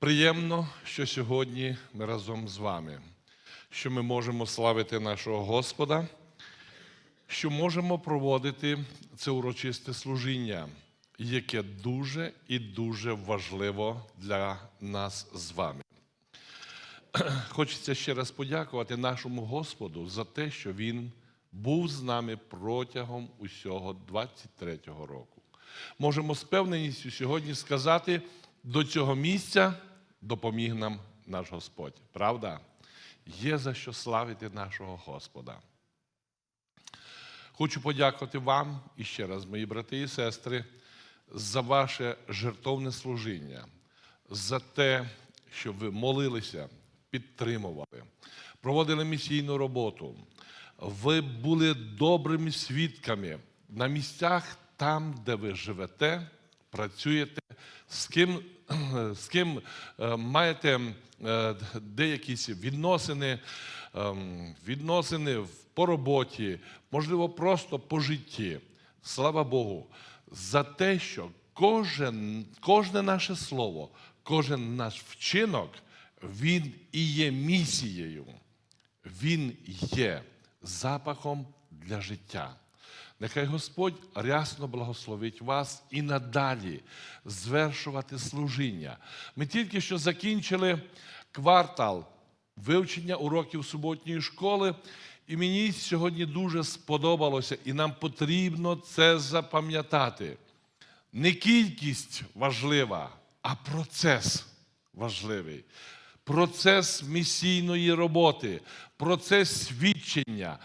Приємно, що сьогодні ми разом з вами, що ми можемо славити нашого Господа, що можемо проводити це урочисте служіння, яке дуже і дуже важливо для нас з вами. Хочеться ще раз подякувати нашому Господу за те, що Він був з нами протягом усього 23-го року. Можемо з певненістю сьогодні сказати, до цього місця допоміг нам наш Господь. Правда? Є за що славити нашого Господа. Хочу подякувати вам і ще раз, мої брати і сестри, за ваше жертовне служіння, за те, що ви молилися, підтримували, проводили місійну роботу. Ви були добрими свідками на місцях там, де ви живете, працюєте, з ким, з ким е, маєте е, деякісь відносини, ем, відносини по роботі, можливо, просто по житті. Слава Богу, за те, що кожен, кожне наше слово, кожен наш вчинок, він і є місією. Він є запахом для життя. Нехай Господь рясно благословить вас і надалі звершувати служіння. Ми тільки що закінчили квартал вивчення уроків суботньої школи, і мені сьогодні дуже сподобалося, і нам потрібно це запам'ятати. Не кількість важлива, а процес важливий. Процес місійної роботи, процес свідчення,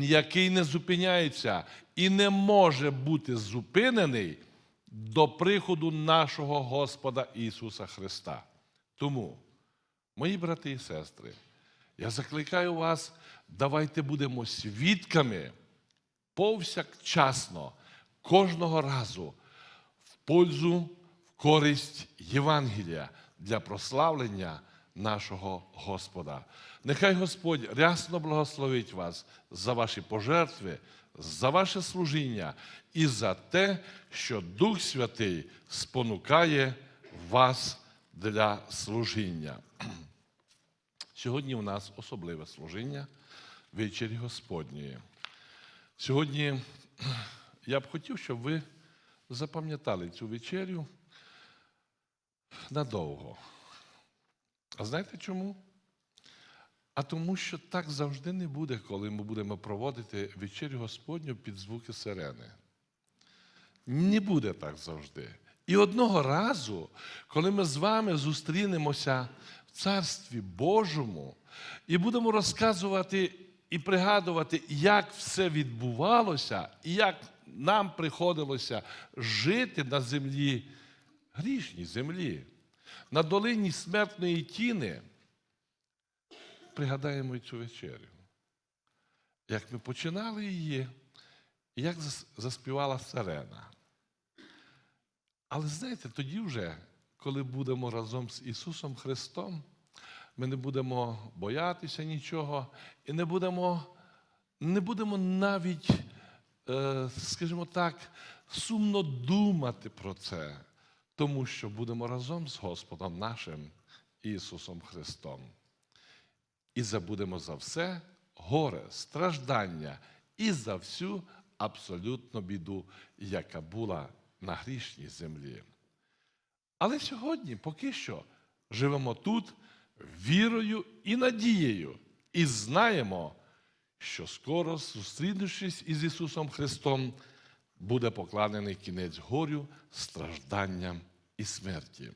який не зупиняється і не може бути зупинений до приходу нашого Господа Ісуса Христа. Тому, мої брати і сестри, я закликаю вас, давайте будемо свідками повсякчасно, кожного разу в пользу, в користь Євангелія для прославлення нашого Господа. Нехай Господь рясно благословить вас за ваші пожертви, за ваше служіння і за те, що Дух Святий спонукає вас для служіння. Сьогодні у нас особливе служіння вечері Господньої. Сьогодні я б хотів, щоб ви запам'ятали цю вечерю надовго. А знаєте чому? А тому, що так завжди не буде, коли ми будемо проводити вечерю Господню під звуки сирени. Не буде так завжди. І одного разу, коли ми з вами зустрінемося в Царстві Божому і будемо розказувати і пригадувати, як все відбувалося, і як нам приходилося жити на землі, грішній землі, на долині смертної тіни, пригадаємо і цю вечерю. Як ми починали її, як заспівала сирена. Але знаєте, тоді вже, коли будемо разом з Ісусом Христом, ми не будемо боятися нічого і не будемо, не будемо навіть, е, скажімо так, сумно думати про це, тому що будемо разом з Господом нашим Ісусом Христом. І забудемо за все горе, страждання і за всю абсолютну біду, яка була на грішній землі. Але сьогодні поки що живемо тут вірою і надією, і знаємо, що скоро, зустрінувшись із Ісусом Христом, буде покладений кінець горю, стражданням і смерті.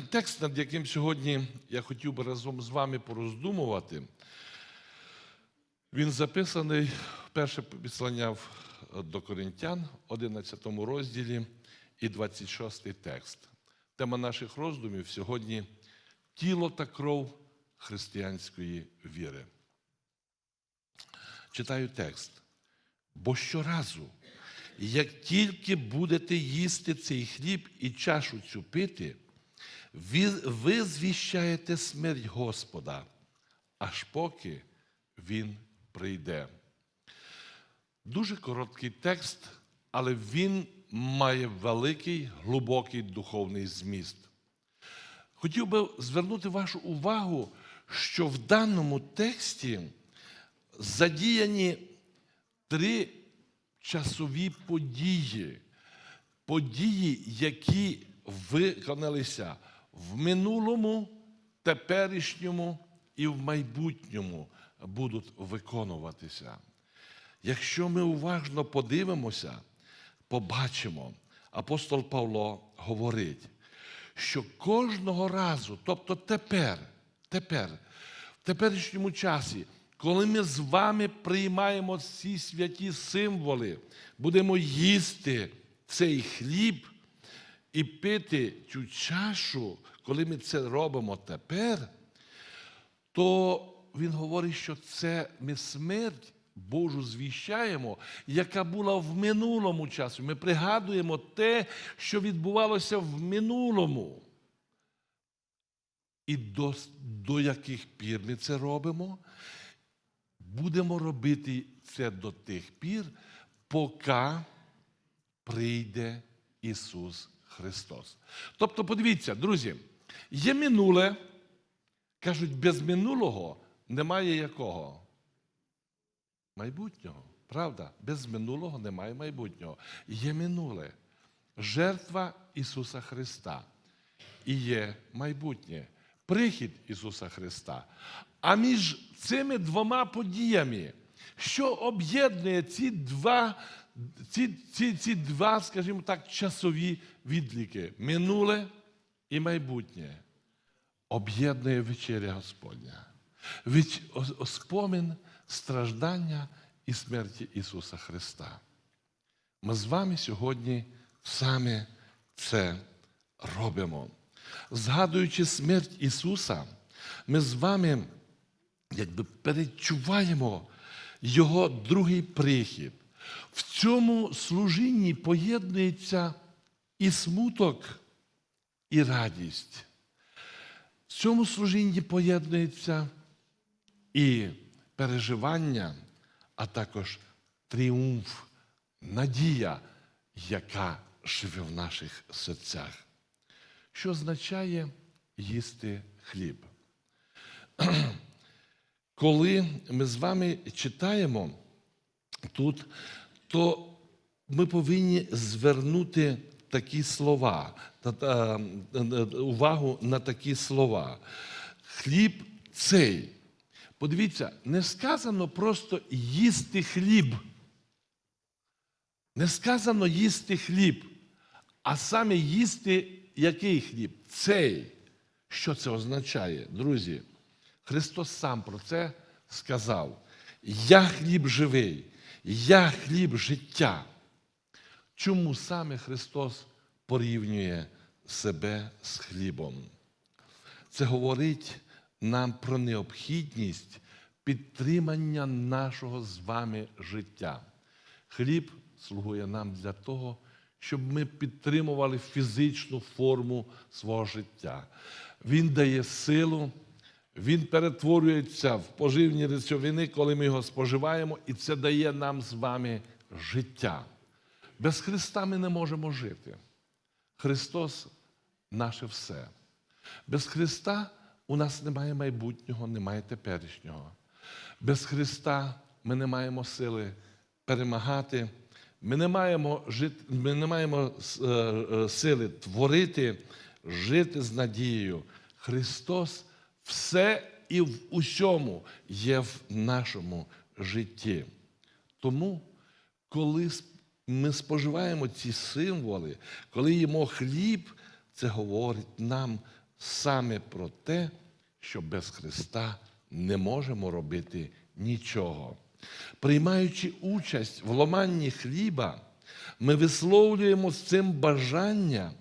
Текст, над яким сьогодні я хотів би разом з вами пороздумувати, він записаний в перше послання в- до Коринтян, 11 розділі і 26 текст. Тема наших роздумів сьогодні тіло та кров християнської віри. Читаю текст. Бо щоразу, як тільки будете їсти цей хліб і чашу цю пити, ви, ви звіщаєте смерть Господа, аж поки Він прийде. Дуже короткий текст, але він має великий глибокий духовний зміст. хотів би звернути вашу увагу, що в даному тексті задіяні три часові події, події, які виконалися в минулому, теперішньому і в майбутньому будуть виконуватися. Якщо ми уважно подивимося, побачимо, апостол Павло говорить, що кожного разу, тобто тепер, тепер, в теперішньому часі, коли ми з вами приймаємо ці святі символи, будемо їсти цей хліб і пити цю чашу, коли ми це робимо тепер, то він говорить, що це ми смерть Божу звіщаємо, яка була в минулому часі. Ми пригадуємо те, що відбувалося в минулому. І до, до яких пір ми це робимо? Будемо робити це до тих пір, поки прийде Ісус Христос. Тобто, подивіться, друзі, є минуле, кажуть, без минулого немає якого? Майбутнього. Правда? Без минулого немає майбутнього. Є минуле. Жертва Ісуса Христа. І є майбутнє. Прихід Ісуса Христа. А між цими двома подіями, що об'єднує ці два, ці, ці, ці два, скажімо так, часові відліки минуле і майбутнє, об'єднує вечеря Господня. Від спомин страждання і смерті Ісуса Христа. Ми з вами сьогодні саме це робимо. Згадуючи смерть Ісуса, ми з вами якби перечуваємо Його другий прихід. В цьому служінні поєднується і смуток, і радість. В цьому служінні поєднується і переживання, а також тріумф, надія, яка живе в наших серцях. Що означає їсти хліб? Коли ми з вами читаємо тут, то ми повинні звернути такі слова, увагу на такі слова. Хліб цей. Подивіться, не сказано просто їсти хліб. Не сказано їсти хліб, а саме їсти який хліб? Цей. Що це означає, друзі? Христос сам про це сказав: Я хліб живий, я хліб життя. Чому саме Христос порівнює себе з хлібом? Це говорить нам про необхідність підтримання нашого з вами життя. Хліб слугує нам для того, щоб ми підтримували фізичну форму свого життя. Він дає силу, він перетворюється в поживні речовини, коли ми його споживаємо, і це дає нам з вами життя. Без Христа ми не можемо жити. Христос наше все. Без Христа у нас немає майбутнього, немає теперішнього. Без Христа ми не маємо сили перемагати, ми не маємо, жити, ми не маємо сили творити, жити з надією. Христос все і в усьому є в нашому житті. Тому, коли ми споживаємо ці символи, коли їмо хліб, це говорить нам саме про те, що без Христа не можемо робити нічого. Приймаючи участь в ломанні хліба, ми висловлюємо з цим бажання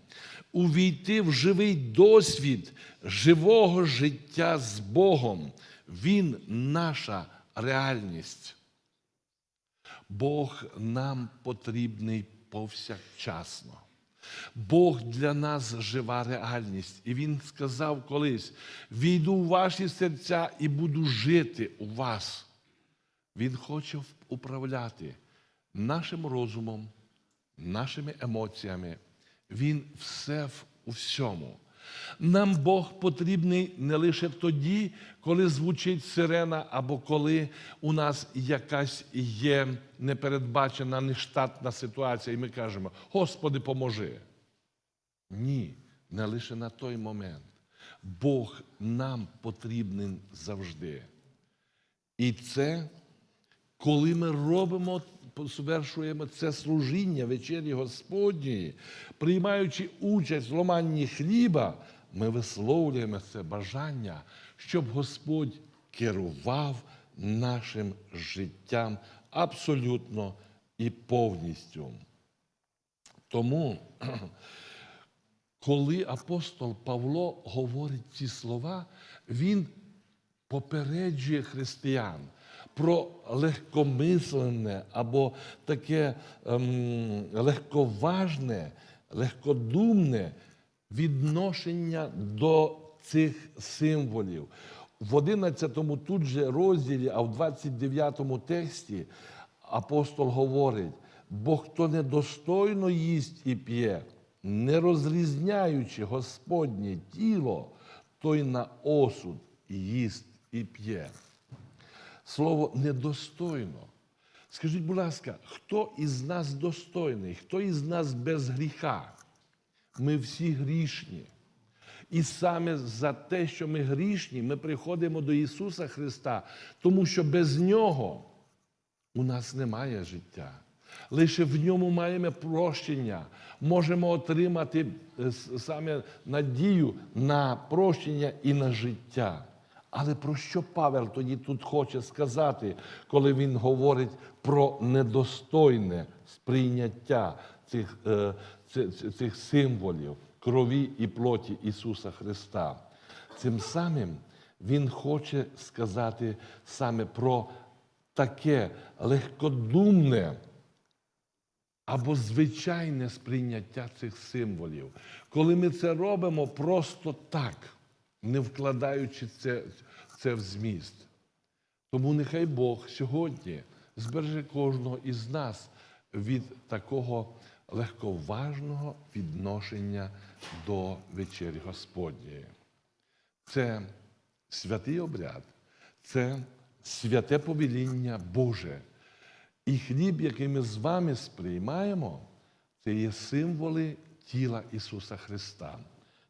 увійти в живий досвід живого життя з Богом. Він наша реальність. Бог нам потрібний повсякчасно. Бог для нас жива реальність. І Він сказав колись: війду в ваші серця і буду жити у вас. Він хоче управляти нашим розумом, нашими емоціями. Він все в усьому. Нам Бог потрібний не лише тоді, коли звучить сирена, або коли у нас якась є непередбачена нештатна ситуація, і ми кажемо: Господи, поможи. Ні, не лише на той момент. Бог нам потрібен завжди. І це, коли ми робимо, звершуємо це служіння вечері Господньої, приймаючи участь в ломанні хліба, ми висловлюємо це бажання, щоб Господь керував нашим життям абсолютно і повністю. Тому коли апостол Павло говорить ці слова, він попереджує християн про легкомисленне або таке ем, легковажне, легкодумне відношення до цих символів. В 11-му тут же розділі, а в 29-му тексті апостол говорить: бо хто недостойно їсть і п'є, не розрізняючи Господнє тіло, той на осуд їсть і п'є. Слово недостойно. Скажіть, будь ласка, хто із нас достойний, хто із нас без гріха? Ми всі грішні. І саме за те, що ми грішні, ми приходимо до Ісуса Христа, тому що без Нього у нас немає життя. Лише в ньому маємо прощення, можемо отримати е, саме надію на прощення і на життя. Але про що Павел тоді тут хоче сказати, коли він говорить про недостойне сприйняття цих, е, цих символів крові і плоті Ісуса Христа? Цим самим Він хоче сказати саме про таке легкодумне або звичайне сприйняття цих символів. Коли ми це робимо просто так, не вкладаючи це, це в зміст. Тому нехай Бог сьогодні збереже кожного із нас від такого легковажного відношення до вечері Господньої. Це святий обряд, це святе повеління Боже. І хліб, який ми з вами сприймаємо, це є символи тіла Ісуса Христа,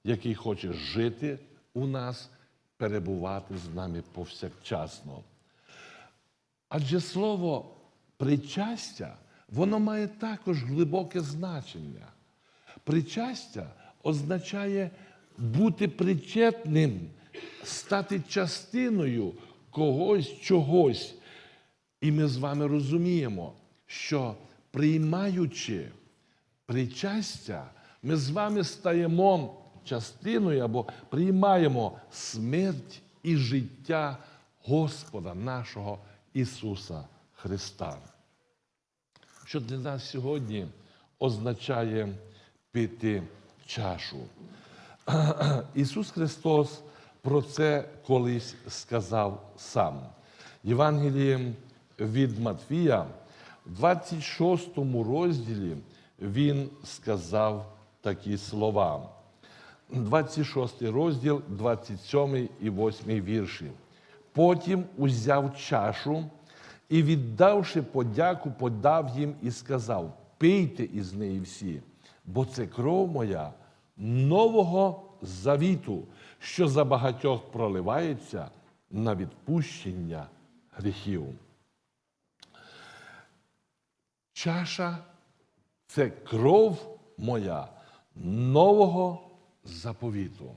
який хоче жити у нас, перебувати з нами повсякчасно. Адже слово причастя, воно має також глибоке значення. Причастя означає бути причетним, стати частиною когось, чогось. І ми з вами розуміємо, що приймаючи причастя, ми з вами стаємо частиною або приймаємо смерть і життя Господа нашого Ісуса Христа. Що для нас сьогодні означає пити чашу? Ісус Христос про це колись сказав сам. Євангелієм від Матвія, в 26 розділі Він сказав такі слова. 26 розділ, 27 і 8 вірші. Потім узяв чашу і, віддавши подяку, подав їм і сказав: пийте із неї всі, бо це кров моя нового завіту, що за багатьох проливається на відпущення гріхів. Чаша це кров моя нового заповіту.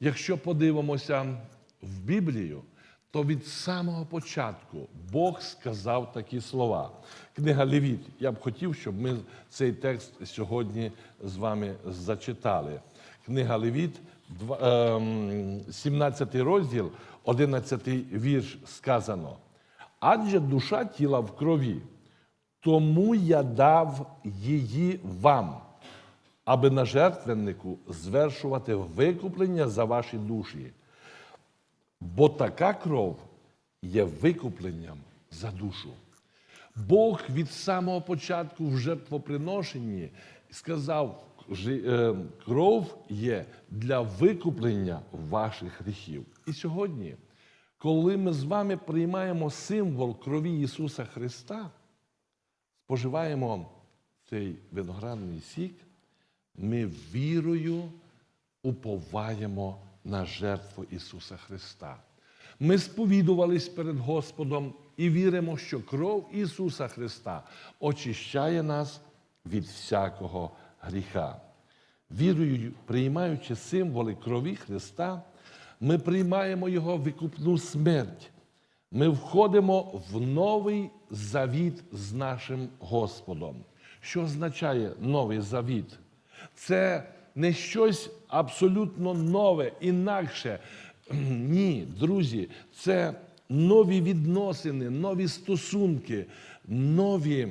Якщо подивимося в Біблію, то від самого початку Бог сказав такі слова. Книга Левіт. Я б хотів, щоб ми цей текст сьогодні з вами зачитали. Книга Левіт, два- ем, 17 розділ, 11 вірш сказано. Адже душа тіла в крові, тому я дав її вам, аби на жертвеннику звершувати викуплення за ваші душі. Бо така кров є викупленням за душу. Бог від самого початку в жертвоприношенні сказав: е, кров є для викуплення ваших гріхів. І сьогодні, коли ми з вами приймаємо символ крові Ісуса Христа, споживаємо цей виноградний сік, ми вірою уповаємо на жертву Ісуса Христа. Ми сповідувались перед Господом і віримо, що кров Ісуса Христа очищає нас від всякого гріха. Вірою, приймаючи символи крові Христа, ми приймаємо Його викупну смерть. Ми входимо в новий завіт з нашим Господом. Що означає новий завіт? Це не щось абсолютно нове, інакше. Ні, друзі, це нові відносини, нові стосунки, нові,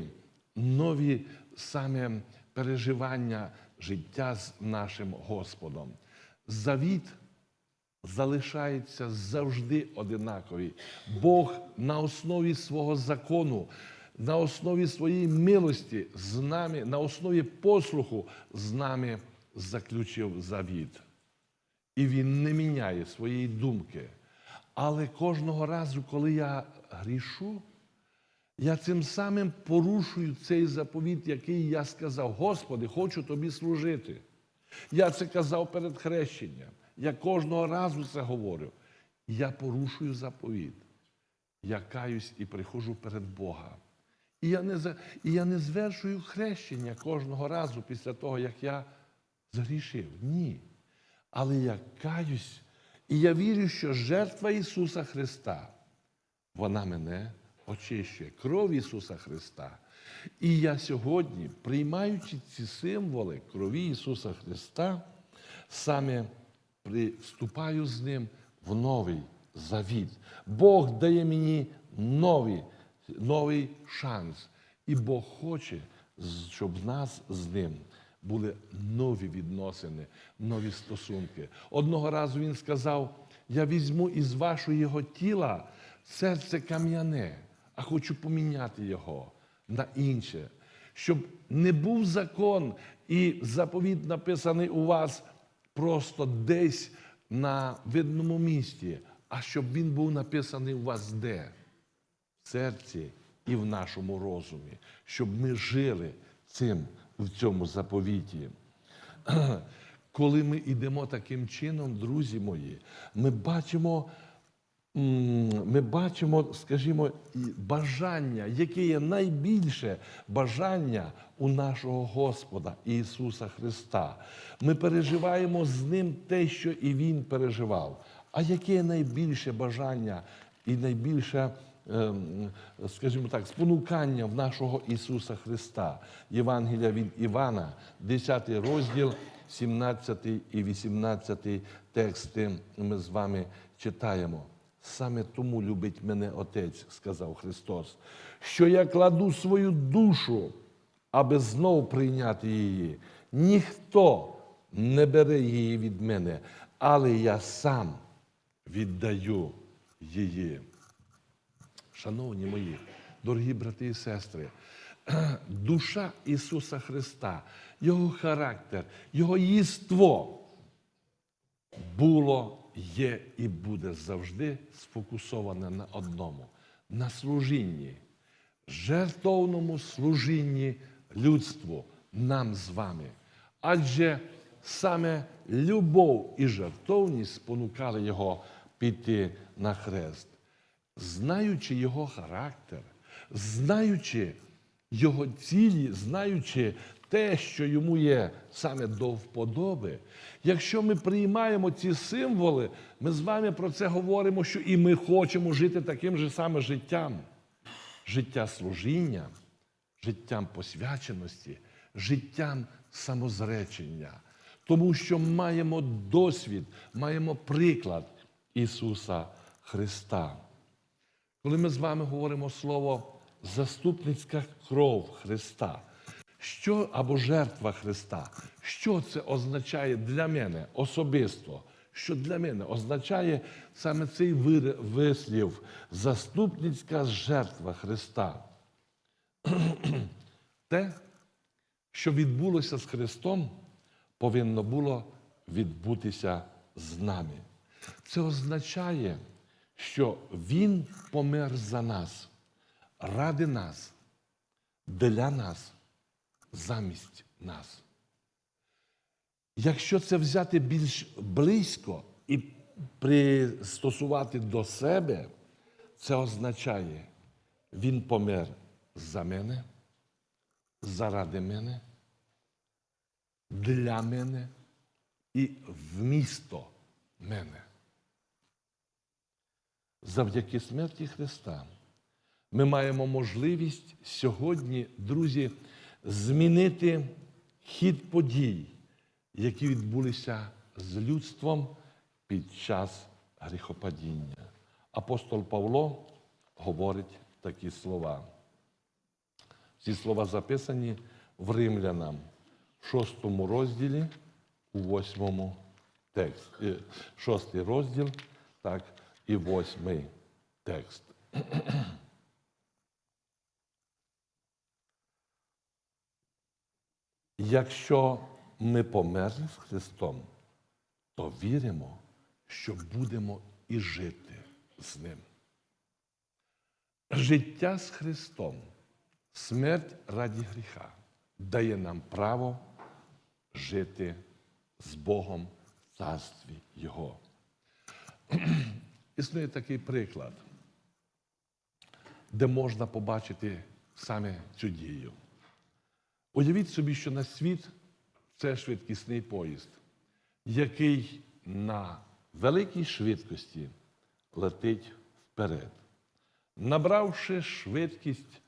нові саме переживання життя з нашим Господом. Завіт залишається завжди одинаковий. Бог на основі свого закону, на основі своєї милості з нами, на основі послуху з нами заключив завіт. І він не міняє своєї думки. Але кожного разу, коли я грішу, я цим самим порушую цей заповіт, який я сказав: Господи, хочу тобі служити. Я це казав перед хрещенням. Я кожного разу це говорю. Я порушую заповіт. Я каюсь і приходжу перед Бога. І я не, і я не звершую хрещення кожного разу після того, як я згрішив. Ні. Але я каюсь, і я вірю, що жертва Ісуса Христа, вона мене очищує. Кров Ісуса Христа. І я сьогодні, приймаючи ці символи крові Ісуса Христа, саме при- вступаю з Ним в новий завіт. Бог дає мені новий, новий шанс. І Бог хоче, щоб в нас з ним були нові відносини, нові стосунки. Одного разу він сказав: Я візьму із вашого тіла серце кам'яне, а хочу поміняти його на інше, щоб не був закон і заповіт написаний у вас просто десь на видному місці, а щоб він був написаний у вас де? Серці і в нашому розумі, щоб ми жили цим в цьому заповіті. Коли ми йдемо таким чином, друзі мої, ми бачимо, ми бачимо, скажімо, бажання, яке є найбільше бажання у нашого Господа Ісуса Христа. Ми переживаємо з Ним те, що і Він переживав. А яке найбільше бажання і найбільше, скажімо так, спонукання в нашого Ісуса Христа? Євангелія від Івана, 10 розділ. 17 і 18 тексти ми з вами читаємо. Саме тому любить мене Отець, сказав Христос, що я кладу свою душу, аби знов прийняти її. Ніхто не бере її від мене, але я сам віддаю її. Шановні мої, дорогі брати і сестри, душа Ісуса Христа, Його характер, Його єство було, є і буде завжди сфокусоване на одному на служінні, жертовному служінні людству, нам з вами. Адже саме любов і жертовність спонукали його піти на хрест знаючи його характер, знаючи його цілі, знаючи те, що йому є саме до вподоби, якщо ми приймаємо ці символи, ми з вами про це говоримо, що і ми хочемо жити таким же саме життям. Життя служіння, життям посвяченості, життям самозречення. Тому що маємо досвід, маємо приклад Ісуса Христа. Коли ми з вами говоримо слово заступницька кров Христа, що або жертва Христа, що це означає для мене особисто? Що для мене означає саме цей вислів заступницька жертва Христа? Те, що відбулося з Христом, повинно було відбутися з нами. Це означає, що Він помер за нас, ради нас, для нас, замість нас. Якщо це взяти більш близько і пристосувати до себе, це означає, Він помер за мене, заради мене, для мене і вмісто мене. Завдяки смерті Христа ми маємо можливість сьогодні, друзі, змінити хід подій, які відбулися з людством під час гріхопадіння. Апостол Павло говорить такі слова. Ці слова записані в Римлянам, в шостому розділі, у восьмому тексті. Шостий розділ, так, і восьмий текст. Якщо ми померли з Христом, то віримо, що будемо і жити з Ним. Життя з Христом, смерть раді гріха дає нам право жити з Богом в царстві Його. Існує такий приклад, де можна побачити саме цю дію. Уявіть собі, що на світ це швидкісний поїзд, який на великій швидкості летить вперед. Набравши швидкість,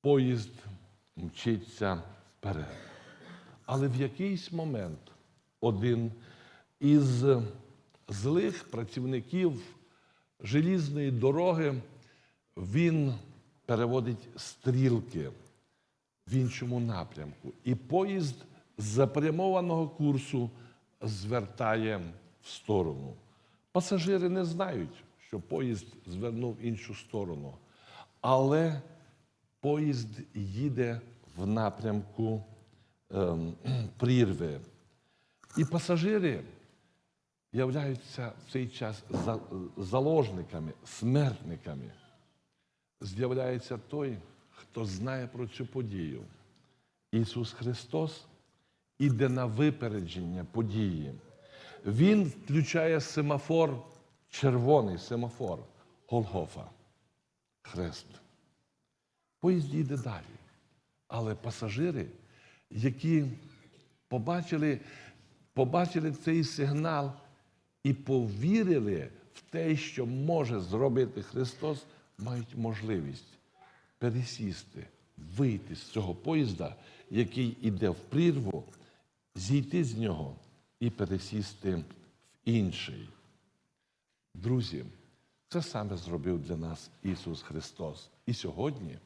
поїзд мчиться вперед. Але в якийсь момент один із злих працівників желізної дороги він переводить стрілки в іншому напрямку. І поїзд з запрямованого курсу звертає в сторону. Пасажири не знають, що поїзд звернув в іншу сторону. Але поїзд їде в напрямку ем, прірви. І пасажири являються в цей час заложниками, смертниками. З'являється той, хто знає про цю подію. Ісус Христос іде на випередження події. Він включає семафор, червоний семафор Голгофа. Хрест. Поїзд їде далі. Але пасажири, які побачили, побачили цей сигнал і повірили в те, що може зробити Христос, мають можливість пересісти, вийти з цього поїзда, який іде в прірву, зійти з нього і пересісти в інший. Друзі, це саме зробив для нас Ісус Христос. І сьогодні,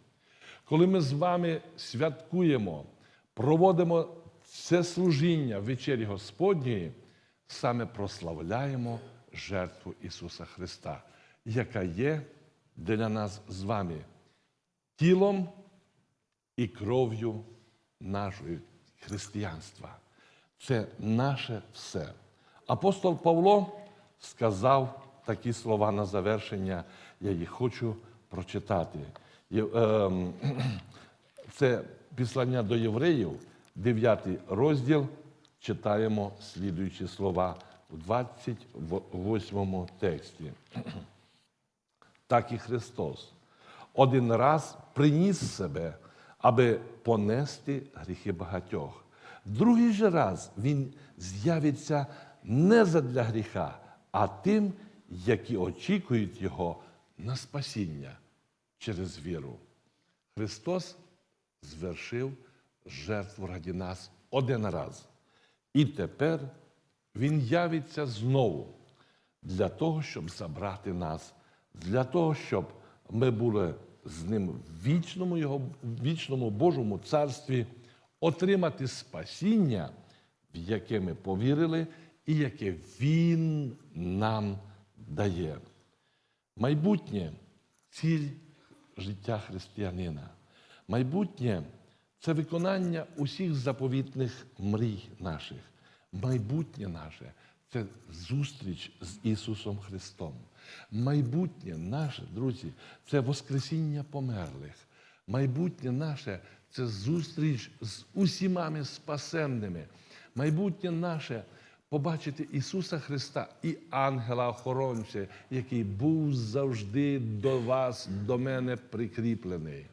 коли ми з вами святкуємо, проводимо це служіння в вечері Господньої, саме прославляємо жертву Ісуса Христа, яка є для нас з вами тілом і кров'ю нашої християнства. Це наше все. Апостол Павло сказав такі слова на завершення, я їх хочу прочитати. Ем, Це післання до євреїв, 9 розділ, читаємо слідуючі слова у 28 тексті. Так і Христос один раз приніс себе, аби понести гріхи багатьох. Другий же раз він з'явиться не задля гріха, а тим, які очікують його на спасіння через віру. Христос звершив жертву раді нас один раз. І тепер Він явиться знову для того, щоб забрати нас, для того, щоб ми були з ним в вічному, його, вічному Божому царстві, отримати спасіння, в яке ми повірили, і яке Він нам дає. Майбутнє ціль життя християнина. Майбутнє це виконання усіх заповітних мрій наших. Майбутнє наше це зустріч з Ісусом Христом. Майбутнє наше, друзі, це Воскресіння померлих. Майбутнє наше це зустріч з усіма спасенними. Майбутнє наше побачити Ісуса Христа і ангела-охоронця, який був завжди до вас, до мене прикріплений.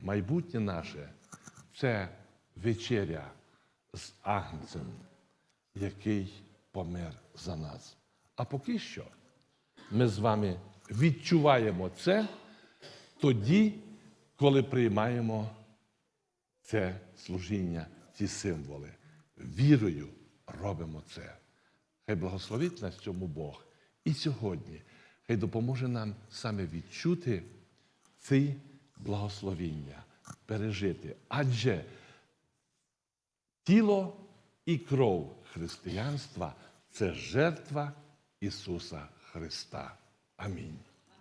Майбутнє наше це вечеря з Агнцем, який помер за нас. А поки що ми з вами відчуваємо це тоді, коли приймаємо це служіння, ці символи. Вірою робимо це. Хай благословить нас цьому Бог. І сьогодні хай допоможе нам саме відчути ці благословіння, пережити. Адже тіло і кров християнства це жертва Ісуса Христа. Амінь.